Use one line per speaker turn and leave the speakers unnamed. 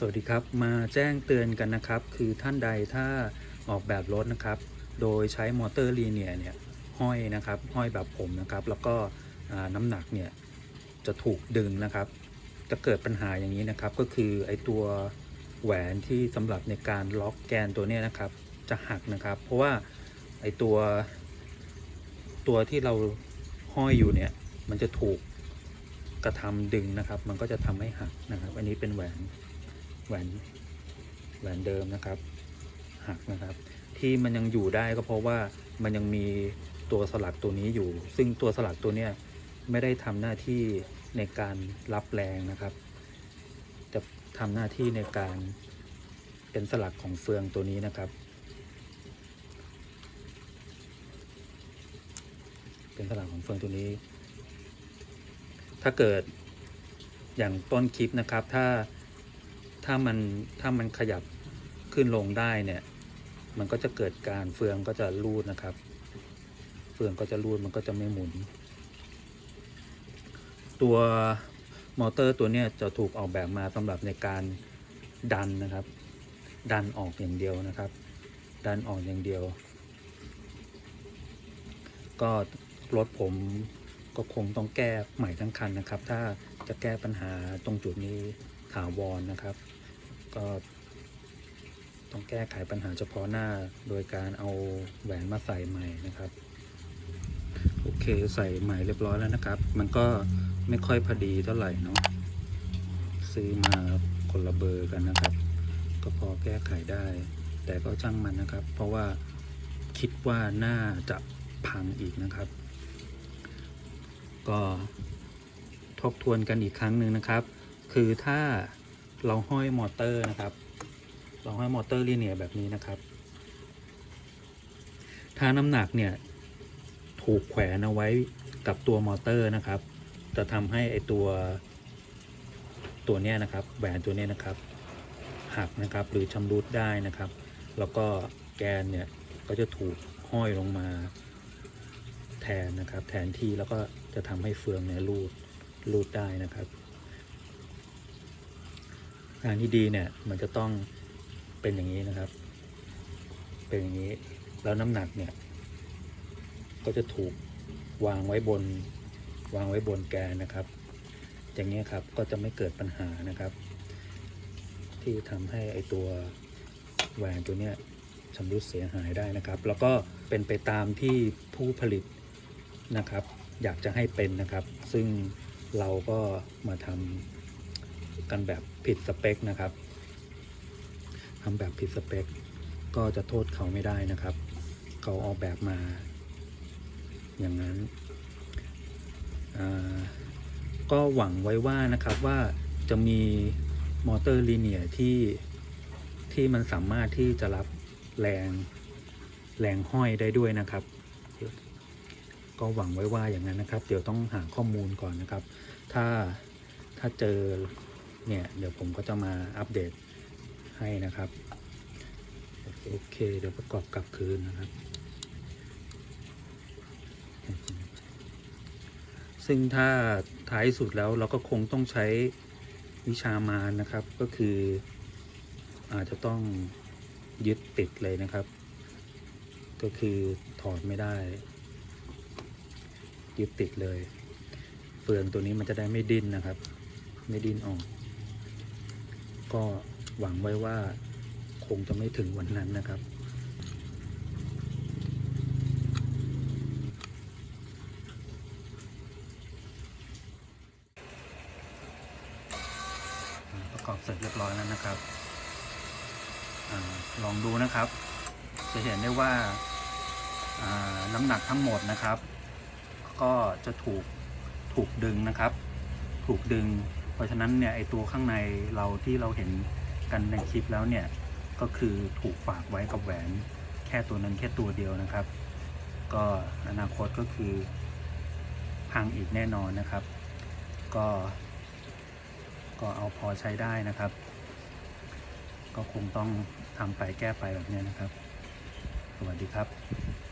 สวัสดีครับ มาแจ้งเตือนกันนะครับ คือท่านใดถ้าออกแบบรถนะครับ โดยใช้มอเตอร์ลีเนียเนี่ยห้อยนะครับ ห้อยแบบผมนะครับ แล้วก็น้ำหนักเนี่ยจะถูกดึงนะครับ จะเกิดปัญหาอย่างนี้นะครับ ก็คือไอตัวแหวนที่สำหรับในการล็อกแกนตัวเนี้ยนะครับ จะหักนะครับ เพราะว่าไอตัวตัวที่เราห้อยอยู่เนี่ยมันจะถูกกระทำดึงนะครับ มันก็จะทำให้หักนะครับ อันนี้เป็นแหวน แหวนแหวนเดิมนะครับหักนะครับ ที่มันยังอยู่ได้ก็เพราะว่ามันยังมีตัวสลักตัวนี้อยู่ ซึ่งตัวสลักตัวเนี้ยไม่ได้ทำหน้าที่ในการรับแรงนะครับ จะทำหน้าที่ในการเป็นสลักของเฟืองตัวนี้นะครับ เป็นสลักของเฟืองตัวนี้ ถ้าเกิดอย่างต้นคลิปนะครับ ถ้า ถ้ามันถ้ามันขยับขึ้นลงได้เนี่ย มันก็จะเกิดการเฟืองก็จะรูดนะครับ เฟืองก็จะรูดมันก็จะไม่หมุน ตัวมอเตอร์ตัวเนี้ยจะถูกออกแบบมาสำหรับในการดันนะครับ ดันออกอย่างเดียวนะครับ ดันออกอย่างเดียว ก็รถผมก็คงต้องแก้ใหม่ทั้งคันนะครับ ถ้าจะแก้ปัญหาตรงจุดนี้ถาวรนะครับ ก็ต้องแก้ไขปัญหาเฉพาะหน้าโดยการเอาแหวนมาใส่ใหม่นะครับโอเคใส่ใหม่เรียบร้อยแล้วนะครับ มันก็ไม่ค่อยพอดีเท่าไหร่เนาะซื้อมาคนละเบอร์กันนะครับ ก็พอแก้ไขได้ แต่ก็ช่างมันนะครับ เพราะว่าคิดว่าน่าจะพังอีกนะครับ ก็ทบทวนกันอีกครั้งหนึ่งนะครับ คือถ้า เราห้อยมอเตอร์นะครับ เราห้อยมอเตอร์ลีเนียแบบนี้นะครับถ้าน้ำหนักเนี่ยถูกแขวนเอาไว้กับตัวมอเตอร์นะครับ จะทำให้ไอตัวตัวเนี้ยนะครับแหวนตัวเนี้ยนะครับ หักนะครับหรือชำรุดได้นะครับ แล้วก็แกนเนี่ยก็จะถูกห้อยลงมาแทนนะครับ แทนที่แล้วก็จะทำให้เฟืองเนี่ยรูดรูดได้นะครับ ทางที่ดีเนี่ยมันจะต้องเป็นอย่างนี้นะครับ เป็นอย่างนี้แล้วน้ำหนักเนี่ย ก็จะถูกวางไว้บนวางไว้บนแกนนะครับ อย่างนี้ครับก็จะไม่เกิดปัญหานะครับ ที่ทำให้ไอตัวแหวนตัวเนี้ยชำรุดเสียหายได้นะครับ แล้วก็เป็นไปตามที่ผู้ผลิตนะครับ อยากจะให้เป็นนะครับ ซึ่งเราก็มาทำ กันแบบผิดสเปคนะครับทำแบบผิดสเปค ก็จะโทษเขาไม่ได้นะครับ เขาออกแบบมา อย่างนั้นอ่าก็หวังไว้ว่านะครับว่าจะมีมอเตอร์ลีเนียที่ที่มันสามารถที่จะรับแรงแรงห้อยได้ด้วยนะครับ ก็หวังไว้ว่าอย่างนั้นนะครับ เดี๋ยวต้องหาข้อมูลก่อนนะครับ ถ้าถ้าเจอ เนี่ยเดี๋ยวผมก็จะมาอัปเดตให้นะครับ โอเค เดี๋ยวประกอบกลับคืนนะครับ ซึ่งถ้าท้ายสุดแล้วเราก็คงต้องใช้วิชามารนะครับก็คืออาจจะต้องยึดติดเลยนะครับ ก็คือถอดไม่ได้ ยึดติดเลย เฟืองตัวนี้มันจะได้ไม่ดิ้นนะครับ ไม่ดิ้นออก ก็หวังไว้ว่าคงจะไม่ถึงวันนั้นนะครับประกอบเสร็จเรียบร้อยแล้วนะครับอลองดูนะครับ จะเห็นได้ว่าน้ำหนักทั้งหมดนะครับ ก็จะถูกถูกดึงนะครับ ถูกดึง เพราะฉะนั้นเนี่ยไอตัวข้างในเราที่เราเห็นกันในคลิปแล้วเนี่ยก็คือถูกฝากไว้กับแหวนแค่ตัวนั้นแค่ตัวเดียวนะครับ ก็อนาคตก็คือพังอีกแน่นอนนะครับ ก็ ก็เอาพอใช้ได้นะครับ ก็คงต้องทำไปแก้ไปแบบนี้นะครับ สวัสดีครับ